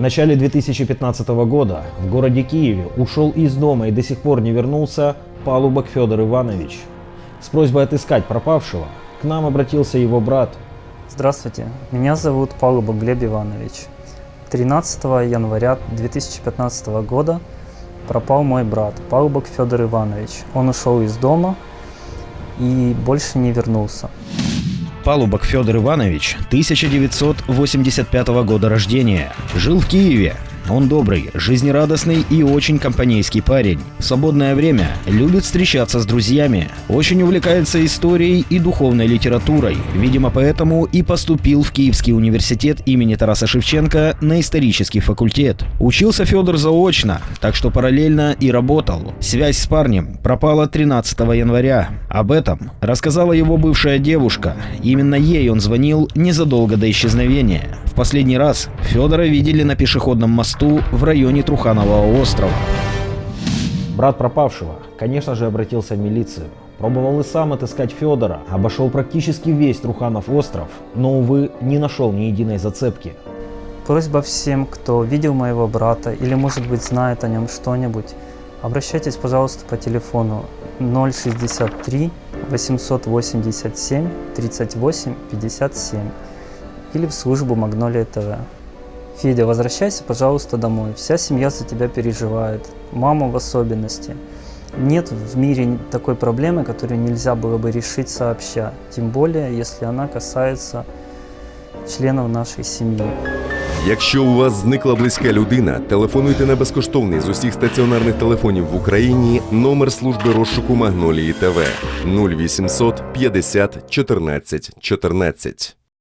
начале 2015 года в городе Киеве ушел из дома и до сих пор не вернулся Палубок Федор Иванович. С просьбой отыскать пропавшего к нам обратился его брат. Здравствуйте, меня зовут Палубок Глеб Иванович. 13 января 2015 года пропал мой брат Палубок Федор Иванович. Он ушел из дома и больше не вернулся. Палубок Федор Иванович, 1985 года рождения. Жил в Киеве. Он добрый, жизнерадостный и очень компанейский парень. В свободное время любит встречаться с друзьями, очень увлекается историей и духовной литературой. Видимо, поэтому и поступил в Киевский университет имени Тараса Шевченко на исторический факультет. Учился Федор заочно, так что параллельно и работал. Связь с парнем пропала 13 января. Об этом рассказала его бывшая девушка. Именно ей он звонил незадолго до исчезновения. В последний раз Федора видели на пешеходном мосту в районе Труханового острова. Брат пропавшего, конечно же, обратился в милицию. Пробовал и сам отыскать Федора, обошел практически весь Труханов остров, но, увы, не нашел ни единой зацепки. Просьба всем, кто видел моего брата или, может быть, знает о нем что-нибудь, обращайтесь, пожалуйста, по телефону 063 887 38 57 или в службу Магнолия ТВ. Федя, возвращайся, пожалуйста, домой. Вся семья за тебя переживает, мама в особенности. Нет в мире такой проблемы, которую нельзя было бы решить сообща, тем более, если она касается членов нашей семьи. Якщо у вас зникла близька людина, телефонуйте на безкоштовний з усіх стаціонарних телефонів в Україні номер служби розшуку Магнолії ТВ 0800 50 14 14.